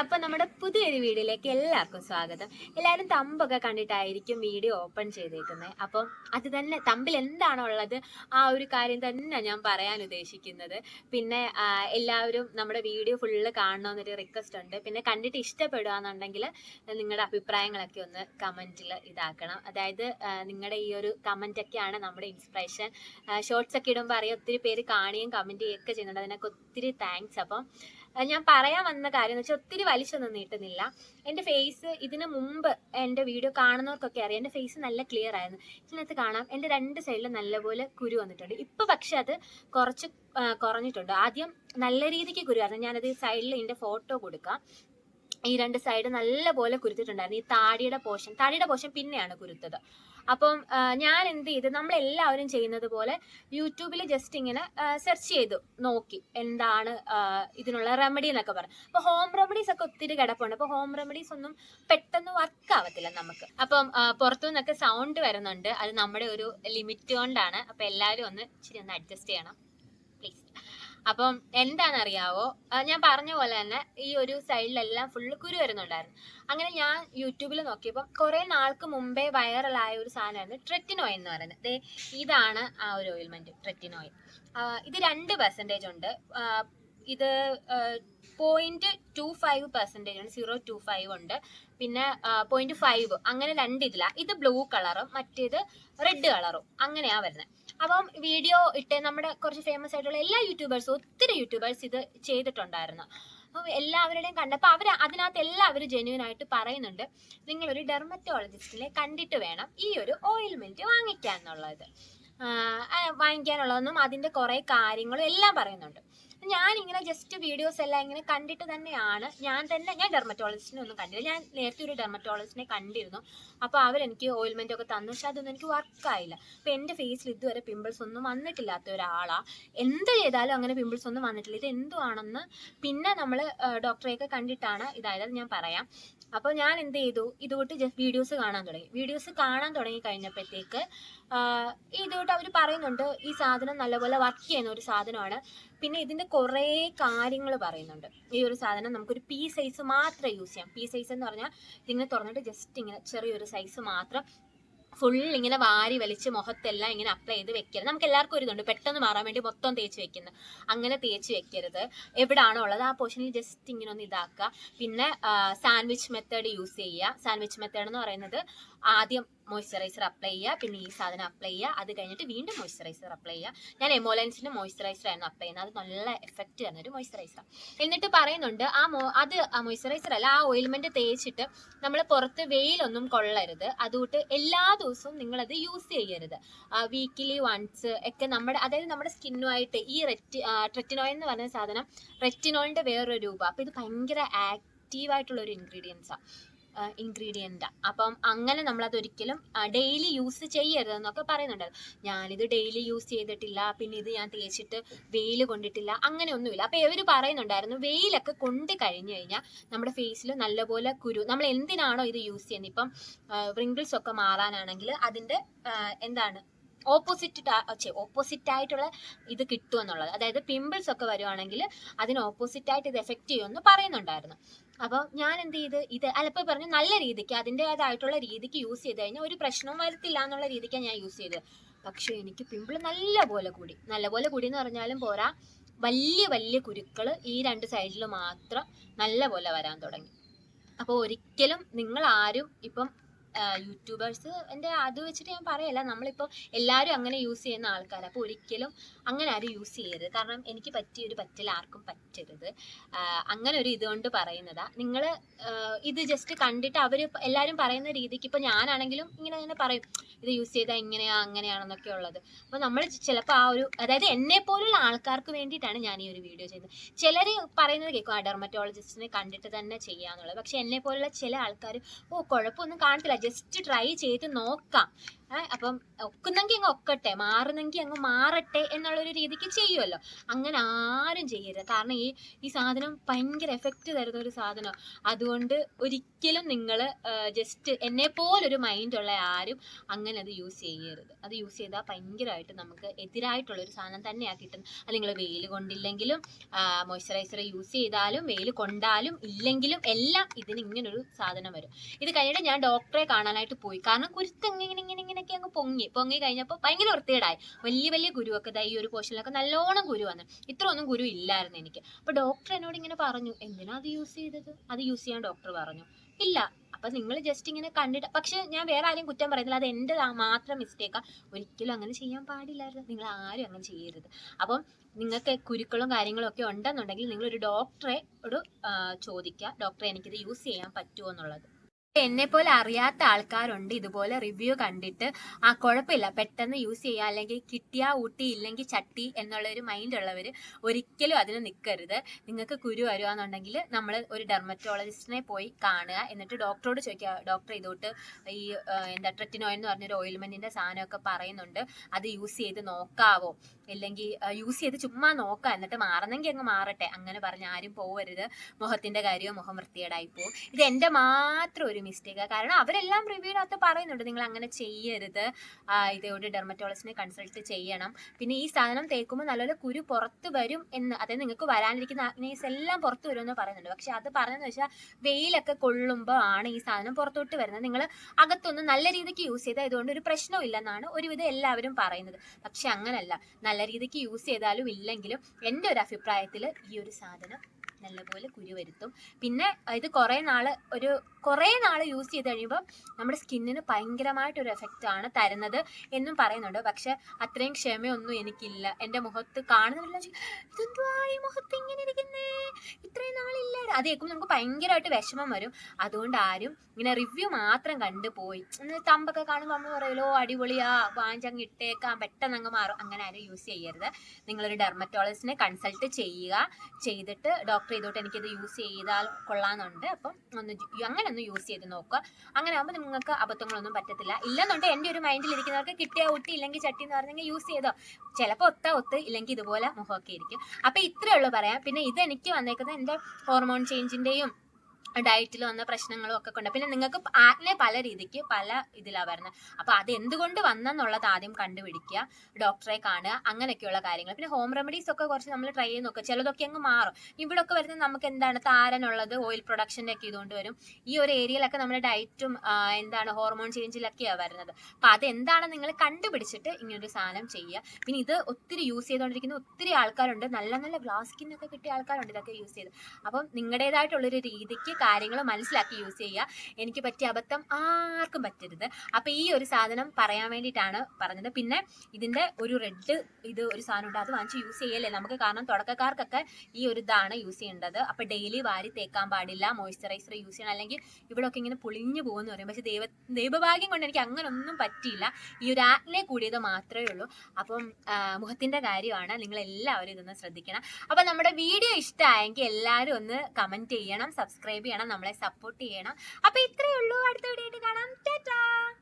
അപ്പൊ നമ്മുടെ പുതിയൊരു വീഡിയോയിലേക്ക് എല്ലാവർക്കും സ്വാഗതം. എല്ലാവരും തമ്പൊക്കെ കണ്ടിട്ടായിരിക്കും വീഡിയോ ഓപ്പൺ ചെയ്തേക്കുന്നത് അപ്പം അത് തന്നെ തമ്പിൽ എന്താണോ ഉള്ളത് ആ ഒരു കാര്യം തന്നെ ഞാൻ പറയാൻ ഉദ്ദേശിക്കുന്നത്. പിന്നെ എല്ലാവരും നമ്മുടെ വീഡിയോ ഫുള്ള് കാണണമെന്നൊരു റിക്വസ്റ്റ് ഉണ്ട്. പിന്നെ കണ്ടിട്ട് ഇഷ്ടപ്പെടുകയെന്നുണ്ടെങ്കിൽ നിങ്ങളുടെ അഭിപ്രായങ്ങളൊക്കെ ഒന്ന് കമന്റിൽ ഇതാക്കണം. അതായത് നിങ്ങളുടെ ഈ ഒരു കമന്റ് ഒക്കെയാണ് നമ്മുടെ ഇൻസ്പിറേഷൻ ഷോർട്സ് ഒക്കെ ഇടുമ്പോൾ അറിയാം ഒത്തിരി പേര് കാണുകയും കമന്റ് ചെയ്യുകയൊക്കെ ചെയ്യുന്നുണ്ട്. അതിനൊക്കെ ഒത്തിരി താങ്ക്സ് അപ്പം ഞാൻ പറയാൻ വന്ന കാര്യം എന്ന് വെച്ചാൽ ഒത്തിരി വലിച്ചൊന്നും നീട്ടുന്നില്ല. എന്റെ ഫേസ് ഇതിന് മുമ്പ് എന്റെ വീഡിയോ കാണുന്നവർക്കൊക്കെ അറിയാം. എന്റെ ഫേസ് നല്ല ക്ലിയർ ആയിരുന്നു. ഇതിനകത്ത് കാണാം എന്റെ രണ്ട് സൈഡിലും നല്ലപോലെ കുരു വന്നിട്ടുണ്ട്. ഇപ്പം പക്ഷെ അത് കുറച്ച് കുറഞ്ഞിട്ടുണ്ട്. ആദ്യം നല്ല രീതിക്ക് കുരുവായിരുന്നു ഞാനത് സൈഡിൽ എന്റെ ഫോട്ടോ കൊടുക്കാം. ഈ രണ്ട് സൈഡ് നല്ലപോലെ കുരുത്തിട്ടുണ്ടായിരുന്നു. ഈ താടിയുടെ പോഷൻ താടിയുടെ പോഷൻ പിന്നെയാണ് കുരുത്തത്. അപ്പം ഞാൻ എന്ത് ചെയ്ത്? നമ്മളെല്ലാവരും ചെയ്യുന്നത് പോലെ യൂട്യൂബിൽ ജസ്റ്റ് ഇങ്ങനെ സെർച്ച് ചെയ്തു. നോക്കി എന്താണ് ഇതിനുള്ള റെമഡി എന്നൊക്കെ പറഞ്ഞു. അപ്പോൾ ഹോം റെമഡീസ് ഒക്കെ ഒത്തിരി കിടപ്പുണ്ട്. അപ്പോൾ ഹോം റെമഡീസ് ഒന്നും പെട്ടെന്ന് വർക്ക് ആവത്തില്ല നമുക്ക്. അപ്പം പുറത്തു നിന്നൊക്കെ സൗണ്ട് വരുന്നുണ്ട്. അത് നമ്മുടെ ഒരു ലിമിറ്റ് കൊണ്ടാണ്. അപ്പൊ എല്ലാവരും ഒന്ന് ഇച്ചിരി ഒന്ന് അഡ്ജസ്റ്റ് ചെയ്യണം. പ്ലീസ് അപ്പം എന്താണെന്നറിയാവോ? ഞാൻ പറഞ്ഞ പോലെ തന്നെ ഈ ഒരു സൈഡിലെല്ലാം ഫുള്ള് കുരു വരുന്നുണ്ടായിരുന്നു. അങ്ങനെ ഞാൻ യൂട്യൂബിൽ നോക്കിയപ്പോൾ കുറേ നാൾക്ക് മുമ്പേ വൈറലായ ഒരു സാധനമായിരുന്നു ട്രെറ്റിനോ എന്ന് പറയുന്നത്. ഇതാണ് ആ ഒരു ഓയിൽമെന്റ് ട്രെറ്റിനോയിൽ ഇത് രണ്ട് പെർസെന്റേജ് ഉണ്ട്. ഇത് പോയിന്റ് ടു ഫൈവ് പെർസെന്റേജ് ഉണ്ട് സീറോ ടു ഫൈവ് ഉണ്ട്. പിന്നെ പോയിന്റ് ഫൈവ് അങ്ങനെ രണ്ട് ഇതിലാണ് ഇത് ബ്ലൂ കളറും മറ്റേത് റെഡ് കളറും അങ്ങനെയാണ് വരുന്നത് അപ്പം വീഡിയോ ഇട്ട് നമ്മുടെ കുറച്ച് ഫേമസ് ആയിട്ടുള്ള എല്ലാ യൂട്യൂബേഴ്സും ഒത്തിരി യൂട്യൂബേഴ്സ് ഇത് ചെയ്തിട്ടുണ്ടായിരുന്നു. അപ്പം എല്ലാവരുടെയും കണ്ടപ്പോൾ അവർ അതിനകത്ത് എല്ലാവരും ജെന്യൂൻ ആയിട്ട് പറയുന്നുണ്ട് നിങ്ങളൊരു ഡെർമറ്റോളജിസ്റ്റിനെ കണ്ടിട്ട് വേണം ഈ ഒരു ഓയിൽമെന്റ് വാങ്ങിക്കാൻ എന്നുള്ളത് വാങ്ങിക്കാനുള്ളതെന്നും അതിന്റെ കുറേ കാര്യങ്ങളും എല്ലാം പറയുന്നുണ്ട്. ഞാനിങ്ങനെ ജസ്റ്റ് വീഡിയോസ് എല്ലാം ഇങ്ങനെ കണ്ടിട്ട് തന്നെയാണ്. ഞാൻ തന്നെ ഞാൻ ഡെർമറ്റോളജിസ്റ്റിനെ ഒന്നും കണ്ടില്ല. ഞാൻ നേരത്തെ ഒരു ഡെർമറ്റോളജിസ്റ്റിനെ കണ്ടിരുന്നു. അപ്പോൾ അവരെനിക്ക് ഓയിൽമെന്റ് ഒക്കെ തന്നു. പക്ഷെ അതൊന്നും എനിക്ക് വർക്കായില്ല അപ്പോൾ എന്റെ ഫേസിൽ ഇതുവരെ പിമ്പിൾസ് ഒന്നും വന്നിട്ടില്ലാത്ത ഒരാളാണ് എന്ത് ചെയ്താലും അങ്ങനെ പിമ്പിൾസ് ഒന്നും വന്നിട്ടില്ല. ഇത് എന്തുവാണെന്ന് പിന്നെ നമ്മൾ ഡോക്ടറെയൊക്കെ കണ്ടിട്ടാണ് ഇതായത് ഞാൻ പറയാം. അപ്പോൾ ഞാൻ എന്ത് ചെയ്തു? ഇതുകൊണ്ട് വീഡിയോസ് കാണാൻ തുടങ്ങി. വീഡിയോസ് കാണാൻ തുടങ്ങി കഴിഞ്ഞപ്പോഴത്തേക്ക് ഇതുകൊണ്ട് അവർ പറയുന്നുണ്ട് ഈ സാധനം നല്ലപോലെ വർക്ക് ചെയ്യുന്ന ഒരു സാധനമാണ്. പിന്നെ ഇതിന്റെ കുറേ കാര്യങ്ങൾ പറയുന്നുണ്ട്. ഈ ഒരു സാധനം നമുക്കൊരു പി സൈസ് മാത്രം യൂസ് ചെയ്യാം. പി സൈസ് എന്ന് പറഞ്ഞാൽ ഇതിങ്ങനെ തുറന്നിട്ട് ജസ്റ്റ് ഇങ്ങനെ ചെറിയൊരു സൈസ് മാത്രം ഫുൾ ഇങ്ങനെ വാരി വലിച്ച് മുഖത്തെല്ലാം ഇങ്ങനെ അപ്ലൈ ചെയ്ത് വെക്കരുത്. നമുക്ക് എല്ലാവർക്കും ഒരു ഇതുണ്ട്. പെട്ടെന്ന് മാറാൻ വേണ്ടി മൊത്തം തേച്ച് വെക്കുന്നത് അങ്ങനെ തേച്ച് വെക്കരുത്. എവിടാണോ ഉള്ളത് ആ പോർഷനിൽ ജസ്റ്റ് ഇങ്ങനെ ഒന്ന് ഇതാക്കുക. പിന്നെ സാൻഡ്വിച്ച് മെത്തേഡ് യൂസ് ചെയ്യുക. സാൻഡ്വിച്ച് മെത്തേഡ് എന്ന് പറയുന്നത് ആദ്യം മോയ്സ്ചറൈസർ അപ്ലൈ ചെയ്യുക പിന്നെ ഈ സാധനം അപ്ലൈ ചെയ്യുക. അത് കഴിഞ്ഞിട്ട് വീണ്ടും മോയ്സ്ചറൈസർ അപ്ലൈ ചെയ്യുക. ഞാൻ എമോലൻസിന്റെ മോയ്സ്ചറൈസർ ആയിരുന്നു അപ്ലൈ ചെയ്യുന്നത്. അത് നല്ല എഫക്റ്റ് തരുന്ന ഒരു മോയ്സ്ചറൈസർ എന്നിട്ട് പറയുന്നുണ്ട് ആ മോ അത് ആ മോയ്സ്ചറൈസർ അല്ല ആ ഓയിൽമെന്റ് തേച്ചിട്ട് നമ്മൾ പുറത്ത് വെയിലൊന്നും കൊള്ളരുത്. അതുകൊണ്ട് എല്ലാ ദിവസവും നിങ്ങളത് യൂസ് ചെയ്യരുത്. വീക്കിലി വൺസ് ഒക്കെ നമ്മുടെ അതായത് നമ്മുടെ സ്കിന്നുമായിട്ട് ഈ റെറ്റി ട്രെറ്റിനോയിൽ എന്ന് പറയുന്ന സാധനം റെറ്റിനോളിന്റെ വേറൊരു രൂപം. അപ്പോൾ ഇത് ഭയങ്കര ആക്റ്റീവായിട്ടുള്ള ഒരു ഇൻഗ്രീഡിയൻസാണ് ഇൻഗ്രീഡിയന്റ് അപ്പം അങ്ങനെ നമ്മളത് ഒരിക്കലും ഡെയിലി യൂസ് ചെയ്യരുത് എന്നൊക്കെ പറയുന്നുണ്ട്. ഞാനിത് ഡെയിലി യൂസ് ചെയ്തിട്ടില്ല പിന്നെ ഇത് ഞാൻ തേച്ചിട്ട് വെയിൽ കൊണ്ടിട്ടില്ല അങ്ങനെ ഒന്നുമില്ല അപ്പോൾ ഇവർ പറയുന്നുണ്ടായിരുന്നു വെയിലൊക്കെ കൊണ്ട് കഴിഞ്ഞു കഴിഞ്ഞാൽ നമ്മുടെ ഫേസിൽ നല്ലപോലെ കുരു നമ്മൾ എന്തിനാണോ ഇത് യൂസ് ചെയ്യുന്നത് ഇപ്പം റിങ്കിൾസ് ഒക്കെ മാറാനാണെങ്കിൽ അതിന്റെ എന്താണ് ഓപ്പോസിറ്റ് ഓപ്പോസിറ്റ് ആയിട്ടുള്ള ഇത് കിട്ടുമെന്നുള്ളത്. അതായത് പിമ്പിൾസ് ഒക്കെ വരുവാണെങ്കിൽ അതിന് ഓപ്പോസിറ്റ് ആയിട്ട് ഇത് എഫക്റ്റ് ചെയ്യുമെന്ന് പറയുന്നുണ്ടായിരുന്നു. അപ്പോൾ ഞാൻ എന്ത് ചെയ്ത്? ഇത് അലപ്പോൾ പറഞ്ഞു നല്ല രീതിക്ക് അതിന്റെതായിട്ടുള്ള രീതിക്ക് യൂസ് ചെയ്ത് കഴിഞ്ഞാൽ ഒരു പ്രശ്നവും വരത്തില്ല എന്നുള്ള രീതിക്കാണ് ഞാൻ യൂസ് ചെയ്തത്. പക്ഷേ എനിക്ക് പിമ്പിൾ നല്ല പോലെ കൂടി. നല്ല പോലെ കൂടി എന്ന് പറഞ്ഞാലും പോരാ. വലിയ വലിയ കുരുക്കൾ ഈ രണ്ട് സൈഡിൽ മാത്രം നല്ല പോലെ വരാൻ തുടങ്ങി. അപ്പോൾ ഒരിക്കലും നിങ്ങൾ ആരും ഇപ്പം യൂട്യൂബേഴ്സ്. എന്റെ അത് വെച്ചിട്ട് ഞാൻ പറയല്ല നമ്മളിപ്പോൾ എല്ലാവരും അങ്ങനെ യൂസ് ചെയ്യുന്ന ആൾക്കാരാണ് അപ്പോൾ ഒരിക്കലും അങ്ങനെ ആരും യൂസ് ചെയ്യരുത്. കാരണം എനിക്ക് പറ്റിയ ഒരു പറ്റില്ല ആർക്കും പറ്റരുത്. അങ്ങനെ ഒരു ഇതുകൊണ്ട് പറയുന്നതാ. നിങ്ങൾ ഇത് ജസ്റ്റ് കണ്ടിട്ട് അവർ എല്ലാവരും പറയുന്ന രീതിക്ക് ഇപ്പോൾ ഞാനാണെങ്കിലും ഇങ്ങനെ തന്നെ പറയും. ഇത് യൂസ് ചെയ്താൽ ഇങ്ങനെയാ അങ്ങനെയാണെന്നൊക്കെ ഉള്ളത്. അപ്പോൾ നമ്മൾ ചിലപ്പോൾ ആ ഒരു അതായത് എന്നെ പോലുള്ള ആൾക്കാർക്ക് വേണ്ടിയിട്ടാണ് ഞാൻ ഈ ഒരു വീഡിയോ ചെയ്യുന്നത്. ചിലർ പറയുന്നത് കേൾക്കും ആ ഡെർമറ്റോളജിസ്റ്റിനെ കണ്ടിട്ട് തന്നെ ചെയ്യാന്നുള്ളത്. പക്ഷെ എന്നെ പോലുള്ള ചില ആൾക്കാർ ഓ കുഴപ്പമൊന്നും കാണത്തില്ല ജസ്റ്റ് ട്രൈ ചെയ്ത് നോക്കാം. അപ്പം ഒക്കുന്നെങ്കിൽ അങ്ങ് ഒക്കട്ടെ മാറുന്നെങ്കിൽ അങ്ങ് മാറട്ടെ എന്നുള്ളൊരു രീതിക്ക് ചെയ്യുമല്ലോ അങ്ങനെ ആരും ചെയ്യരുത്. കാരണം ഈ ഈ സാധനം ഭയങ്കര എഫക്റ്റ് തരുന്ന ഒരു സാധനം. അതുകൊണ്ട് ഒരിക്കലും നിങ്ങൾ ജസ്റ്റ് എന്നെ പോലൊരു മൈൻഡുള്ള ആരും അങ്ങനെ അത് യൂസ് ചെയ്യരുത്. അത് യൂസ് ചെയ്താൽ ഭയങ്കരമായിട്ട് നമുക്ക് എതിരായിട്ടുള്ള ഒരു സാധനം തന്നെയാണ് കിട്ടുന്നത് അത് നിങ്ങൾ വെയിൽ കൊണ്ടില്ലെങ്കിലും മോയ്സ്ചറൈസർ യൂസ് ചെയ്താലും വെയിൽ കൊണ്ടാലും ഇല്ലെങ്കിലും എല്ലാം ഇതിന് ഇങ്ങനൊരു സാധനം വരും. ഇത് കഴിഞ്ഞിട്ട് ഞാൻ ഡോക്ടറെ കാണാനായിട്ട് പോയി. കാരണം കുരുത്ത് ഇങ്ങനെ ഇങ്ങനെ ഇങ്ങനെയൊക്കെ അങ്ങ് പൊങ്ങി. പൊങ്ങി കഴിഞ്ഞപ്പോൾ ഭയങ്കര വൃത്തികേടായി. വലിയ വലിയ ഗുരുവൊക്കെ ദാ ഈ ഒരു പോർഷനിലൊക്കെ നല്ലോണം ഗുരു വന്നു. ഇത്ര ഒന്നും കുരു ഇല്ലായിരുന്നു എനിക്ക്. അപ്പോൾ ഡോക്ടർ എന്നോട് ഇങ്ങനെ പറഞ്ഞു എന്തിനാ അത് യൂസ് ചെയ്തത്? അത് യൂസ് ചെയ്യാൻ ഡോക്ടർ പറഞ്ഞു. ഇല്ല. അപ്പൊ നിങ്ങൾ ജസ്റ്റ് ഇങ്ങനെ കണ്ടിട്ട് പക്ഷെ ഞാൻ വേറെ ആരെയും കുറ്റം പറയുന്നില്ല. അത് എന്റെ മാത്രം മിസ്റ്റേക്കാ ഒരിക്കലും അങ്ങനെ ചെയ്യാൻ പാടില്ലായിരുന്നു. നിങ്ങൾ ആരും അങ്ങനെ ചെയ്യരുത്. അപ്പം നിങ്ങൾക്ക് കുരുക്കളും കാര്യങ്ങളും ഒക്കെ ഉണ്ടെന്നുണ്ടെങ്കിൽ നിങ്ങൾ ഒരു ഡോക്ടറെ ഒരു ചോദിക്കുക. ഡോക്ടറെ എനിക്കിത് യൂസ് ചെയ്യാൻ പറ്റുമോ എന്നുള്ളത്. എന്നെ പോലെ അറിയാത്ത ആൾക്കാരുണ്ട് ഇതുപോലെ റിവ്യൂ കണ്ടിട്ട്. ആ കുഴപ്പമില്ല പെട്ടെന്ന് യൂസ് ചെയ്യുക അല്ലെങ്കിൽ കിട്ടിയാ ഊട്ടി ഇല്ലെങ്കിൽ ചട്ടി എന്നുള്ള ഒരു മൈൻഡ് ഉള്ളവർ ഒരിക്കലും അതിന് നിൽക്കരുത് നിങ്ങൾക്ക് കുരു വരുവാന്നുണ്ടെങ്കിൽ നമ്മൾ ഒരു ഡെർമറ്റോളജിസ്റ്റിനെ പോയി കാണുക. എന്നിട്ട് ഡോക്ടറോട് ചോദിക്കുക. ഡോക്ടർ ഇതോട്ട് ഈ എന്താ ട്രെറ്റിനോയെന്ന് പറഞ്ഞൊരു ഓയിൽമെന്റിന്റെ സാധനമൊക്കെ പറയുന്നുണ്ട്. അത് യൂസ് ചെയ്ത് നോക്കാവോ? ഇല്ലെങ്കിൽ യൂസ് ചെയ്ത് ചുമ്മാ നോക്കാം എന്നിട്ട് മാറണമെങ്കിൽ അങ്ങ് മാറട്ടെ. അങ്ങനെ പറഞ്ഞ് ആരും പോവരുത്. മുഖത്തിന്റെ കാര്യമോ മുഖം വൃത്തികേടായി പോകും ഇത് എന്റെ മാത്രം ഒരു മിസ്റ്റേക്കാണ് കാരണം അവരെല്ലാം റിവ്യൂവിനകത്ത് പറയുന്നുണ്ട് നിങ്ങൾ അങ്ങനെ ചെയ്യരുത്. ഇതോട് ഡെർമറ്റോളജിനെ കൺസൾട്ട് ചെയ്യണം. പിന്നെ ഈ സാധനം തേക്കുമ്പോൾ നല്ലപോലെ കുരു പുറത്ത് വരും എന്ന് അതായത് നിങ്ങൾക്ക് വരാനിരിക്കുന്ന ആഗ്നേസ് എല്ലാം പുറത്ത് വരും എന്ന് പറയുന്നുണ്ട്. പക്ഷെ അത് പറഞ്ഞെന്ന് വെച്ചാൽ വെയിലൊക്കെ കൊള്ളുമ്പോൾ ആണ് ഈ സാധനം പുറത്തോട്ട് വരുന്നത്. നിങ്ങൾ അകത്തൊന്ന് നല്ല രീതിക്ക് യൂസ് ചെയ്താൽ ഇതുകൊണ്ട് ഒരു പ്രശ്നവും ഇല്ലെന്നാണ് ഒരുവിധം എല്ലാവരും പറയുന്നത്. പക്ഷെ അങ്ങനല്ല. നല്ല രീതിക്ക് യൂസ് ചെയ്താലും ഇല്ലെങ്കിലും എന്റെ ഒരു അഭിപ്രായത്തിൽ ഈ ഒരു സാധനം നല്ലപോലെ കുരു വരുത്തും. പിന്നെ ഇത് കുറേ നാൾ ഒരു കുറേ നാൾ യൂസ് ചെയ്ത് കഴിയുമ്പോൾ നമ്മുടെ സ്കിന്നിന് ഭയങ്കരമായിട്ടൊരു എഫക്റ്റ് ആണ് തരുന്നത് എന്നും പറയുന്നുണ്ട്. പക്ഷെ അത്രയും ക്ഷമയൊന്നും എനിക്കില്ല. എന്റെ മുഖത്ത് ഇതെന്തുവാ ഈ മുഖത്ത് ഇങ്ങനെ ഇരിക്കുന്നേ? ഇത്രയും നാളില്ല. അത് കേൾക്കുമ്പോൾ നമുക്ക് ഭയങ്കരമായിട്ട് വിഷമം വരും. അതുകൊണ്ട് ആരും ഇങ്ങനെ റിവ്യൂ മാത്രം കണ്ടു പോയി. എന്ന് തമ്പൊക്കെ കാണുമ്പോൾ നമ്മൾ പറയുമല്ലോ അടിപൊളിയാ വാങ്ങിച്ചങ്ങ് ഇട്ടേക്കാം പെട്ടെന്ന് അങ്ങ് മാറും. അങ്ങനെ ആരും യൂസ് ചെയ്യരുത്. നിങ്ങളൊരു ഡെർമറ്റോളജിസ്റ്റിനെ കൺസൾട്ട് ചെയ്യുക. ചെയ്തിട്ട് ഡോക്ടർ ചെയ്തോട്ട് എനിക്കിത് യൂസ് ചെയ്താൽ കൊള്ളാമെന്നുണ്ട് അപ്പം ഒന്ന് അങ്ങനെ ഒന്ന് യൂസ് ചെയ്ത് നോക്കുക. അങ്ങനെ ആകുമ്പോൾ നിങ്ങൾക്ക് അബദ്ധങ്ങളൊന്നും പറ്റത്തില്ല. ഇല്ലെന്നുണ്ടെങ്കിൽ എന്റെ ഒരു മൈൻഡിൽ ഇരിക്കുന്നവർക്ക് കിട്ടിയ ഒട്ടി ഇല്ലെങ്കിൽ ചട്ടി എന്ന് പറഞ്ഞെങ്കിൽ യൂസ് ചെയ്തോ. ചിലപ്പോൾ ഒത്ത ഒത്ത് ഇല്ലെങ്കിൽ ഇതുപോലെ മുഖമൊക്കെ ഇരിക്കും. അപ്പം ഇത്രയേ ഉള്ളൂ പറയാം. പിന്നെ ഇത് എനിക്ക് വന്നേക്കുന്നത് എന്റെ ഹോർമോൺ ചേഞ്ചിന്റെയും ഡയറ്റിൽ വന്ന പ്രശ്നങ്ങളും ഒക്കെ കൊണ്ട്. പിന്നെ നിങ്ങൾക്ക് ആക്നെ പല രീതിക്ക് പല ഇതിലാണ് വരുന്നത് അപ്പോൾ അത് എന്തുകൊണ്ട് വന്നെന്നുള്ളത് ആദ്യം കണ്ടുപിടിക്കുക ഡോക്ടറെ കാണുക അങ്ങനെയൊക്കെയുള്ള കാര്യങ്ങൾ. പിന്നെ ഹോം റെമഡീസ് ഒക്കെ കുറച്ച് നമ്മൾ ട്രൈ ചെയ്ത് നോക്കുക ചിലതൊക്കെ അങ്ങ് മാറും. ഇവിടെ ഒക്കെ വരുന്നത് നമുക്ക് എന്താണ് താരനുള്ളത് ഓയിൽ പ്രൊഡക്ഷന്റെ ഒക്കെ ഇതുകൊണ്ട് വരും. ഈ ഒരു ഏരിയയിലൊക്കെ നമ്മുടെ ഡയറ്റും എന്താണ് ഹോർമോൺ ചേഞ്ചിലൊക്കെയാണ് വരുന്നത്. അപ്പം അതെന്താണ് നിങ്ങൾ കണ്ടുപിടിച്ചിട്ട് ഇങ്ങനൊരു സാധനം ചെയ്യുക. പിന്നെ ഇത് ഒത്തിരി യൂസ് ചെയ്തുകൊണ്ടിരിക്കുന്ന ഒത്തിരി ആൾക്കാരുണ്ട്. നല്ല നല്ല ഗ്ലാസ് സ്കിന്നൊക്കെ കിട്ടിയ ആൾക്കാരുണ്ട് ഇതൊക്കെ യൂസ് ചെയ്ത്. അപ്പം നിങ്ങളുടേതായിട്ടുള്ളൊരു രീതിക്ക് കാര്യങ്ങൾ മനസ്സിലാക്കി യൂസ് ചെയ്യുക. എനിക്ക് പറ്റിയ അബദ്ധം ആർക്കും പറ്റരുത്. അപ്പം ഈ ഒരു സാധനം പറയാൻ വേണ്ടിയിട്ടാണ് പറഞ്ഞത്. പിന്നെ ഇതിന്റെ ഒരു റെഡ് ഇത് ഒരു സാധനം ഉണ്ട്. അത് വാങ്ങിച്ച് യൂസ് ചെയ്യല്ലേ? നമുക്ക് കാരണം തുടക്കക്കാർക്കൊക്കെ ഈ ഒരു ഇതാണ് യൂസ് ചെയ്യേണ്ടത്. അപ്പം ഡെയിലി വാരി തേക്കാൻ പാടില്ല മോയ്സ്ചറൈസർ യൂസ് ചെയ്യണം. അല്ലെങ്കിൽ ഇവിടെയൊക്കെ ഇങ്ങനെ പൊളിഞ്ഞു പോകുമെന്ന് പറയും. പക്ഷേ ദൈവ ദൈവഭാഗ്യം കൊണ്ട് എനിക്ക് അങ്ങനെ ഒന്നും പറ്റിയില്ല. ഈ ഒരു ആക്നെ കൂടിയത് മാത്രമേ ഉള്ളൂ. അപ്പം മുഖത്തിന്റെ കാര്യമാണ്. നിങ്ങൾ എല്ലാവരും ഇതൊന്ന് ശ്രദ്ധിക്കണം. അപ്പം നമ്മുടെ വീഡിയോ ഇഷ്ടമായെങ്കിൽ എല്ലാവരും ഒന്ന് കമന്റ് ചെയ്യണം. സബ്സ്ക്രൈബ് ചെയ്യണം നമ്മളെ സപ്പോർട്ട് ചെയ്യണം. അപ്പോൾ ഇത്രയേ ഉള്ളൂ. അടുത്ത വീഡിയോ കാണാം. ടാറ്റാ!